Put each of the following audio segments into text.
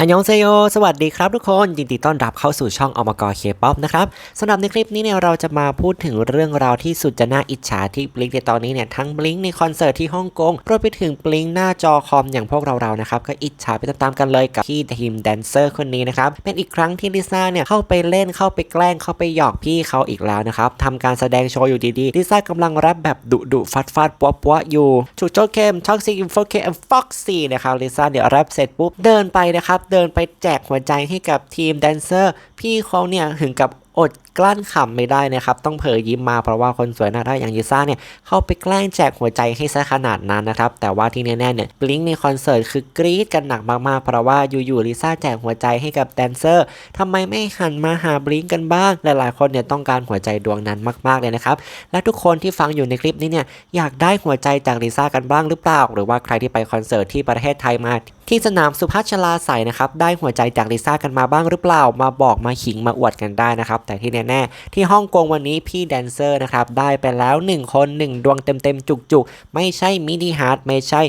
อันยองเซโย สวัสดีครับทุกคน ยินดีต้อนรับเข้าสู่ช่องอมกรเคป๊อปนะครับสำหรับในคลิปนี้เนี่ยเราจะมาพูดถึงเรื่องราวที่สุดจะน่าอิจฉาที่บลิงในตอนนี้เนี่ยทั้งบลิงในคอนเสิร์ตที่ฮ่องกงรวมไปถึงบลิงหน้าจอคอมอย่างพวกเราๆนะครับก็อิจฉาไปตามๆกันเลยกับที่ทีมแดนเซอร์คนนี้นะครับเป็นอีกครั้งที่ลิซ่าเนี่ยเข้าไปเล่นเข้าไปแกล้งเข้าไปหยอกพี่เขาอีกแล้วนะครับทำการแสดงโชว์อยู่ดีๆลิซ่ากำลังแรปแบบดุดุฟัดฟัดปัวปัวอยู่ถูกโจเคมท็อกซิกอินโฟเคมฟ็อกซี่นะครับลิซ่าเดี๋ยวแรปเสร็จปุ๊บเดินไปนะครับเดินไปแจกหัวใจให้กับทีมแดนเซอร์ พี่เขาเนี่ยถึงกับอดกลั้นขำไม่ได้นะครับ ต้องเผยยิ้มมาเพราะว่าคนสวยน่ารักอย่างยิซ่าเนี่ยเข้าไปแกล้งแจกหัวใจให้ซะขนาดนั้นนะครับ แต่ว่าที่แน่ๆเนี่ยบลิงในคอนเสิร์ตคือกรี๊ดกันหนักมากๆ เพราะว่าอยู่ๆลิซ่าแจกหัวใจให้กับแดนเซอร์ทำไมไม่หันมาหาบลิงกันบ้าง หลายๆคนเนี่ยต้องการหัวใจดวงนั้นมากๆเลยนะครับ และทุกคนที่ฟังอยู่ในคลิปนี้เนี่ยอยากได้หัวใจจากลิซ่ากันบ้างหรือเปล่า หรือว่าใครที่ไปคอนเสิร์ตที่ประเทศไทยมา ที่สนามสุพัชลาใสนะครับได้หัวใจจากลิซ่ากันมาบ้างหรือเปล่า มาบอกมาขิงมาอวดกันได้นะครับแต่ที่แน่ๆที่ฮ่องกงวันนี้พี่แดนเซอร์นะครับได้ไปแล้ว 1 คน 1 ดวงเต็มๆ จุกๆ ไม่ใช่มินิฮาร์ดไม่ใช่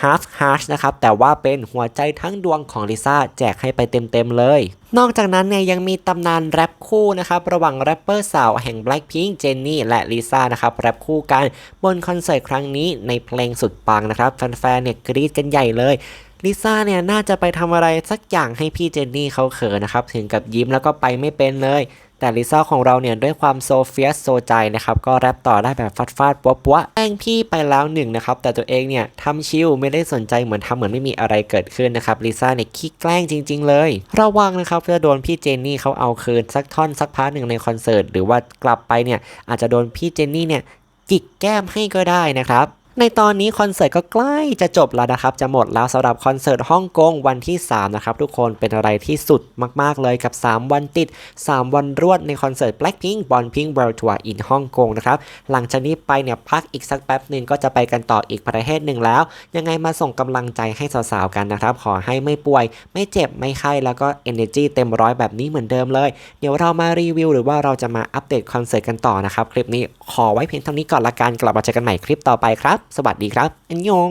half heart นะครับแต่ว่าเป็นหัวใจทั้งดวงของลิซ่าแจกให้ไปเต็มๆเลย นอกจากนั้นเนี่ยยังมีตำนานแรปคู่นะครับระหว่างแรปเปอร์สาวแห่ง Blackpink เจนนี่และลิซ่านะครับแรปคู่กันบนคอนเสิร์ตครั้งนี้ในเพลงสุดปังนะครับแฟนๆเนี่ยกรี๊ดกันใหญ่เลย ลิซ่าเนี่ยน่าจะไปทำอะไรสักอย่างให้พี่เจนนี่เขาเขินนะครับ ถึงกับยิ้มแล้วก็ไปไม่เป็นเลย แต่ลิซ่าของเราเนี่ยด้วยความโซเฟียสโซใจนะครับ ก็แรปต่อได้แบบฟาดฟาดปัวปัวแกล้งพี่ไปแล้วหนึ่งนะครับ แต่ตัวเองเนี่ยทำชิลไม่ได้สนใจเหมือนทำเหมือนไม่มีอะไรเกิดขึ้นนะครับลิซ่าเนี่ยขี้แกล้งจริง ๆ เลย ระวังนะครับจะโดนพี่เจนนี่เขาเอาคืนสักท่อนสักพาร์ทหนึ่งในคอนเสิร์ตหรือว่ากลับไปเนี่ยอาจจะโดนพี่เจนนี่เนี่ยจิกแก้มให้ก็ได้นะครับ ในตอนนี้คอนเสิร์ตก็ใกล้จะจบแล้วนะครับ จะหมดแล้วสำหรับคอนเสิร์ตฮ่องกงวันที่ 3 นะครับ ทุกคนเป็นอะไรที่สุดมาก ๆ เลยกับ 3 วันติด 3 วันรวดในคอนเสิร์ต Blackpink b o n Pink World Tour in ฮ่องกงนะครับ หลังจากนี้ไปเนี่ยพักอีกสักแป๊บหนึ่งก็จะไปกันต่ออีกประเทศหนึ่งแล้ว ยังไงมาส่งกำลังใจให้สาว ๆ กันนะครับ ขอให้ไม่ป่วย ไม่เจ็บไม่ไข้แล้วก็ energy เต็มร้อยแบบนี้เหมือนเดิมเลย เดี๋ยวเรามารีวิว หรือว่าเราจะมาอัปเดตคอนเสิร์ตกันต่อนะครับคลิปนี้ขอไว้เพียงเท่านี้ก่อนละกันกลับมาเจอกันใหม่คลิปต่อไปครับสวัสดีครับอันยอง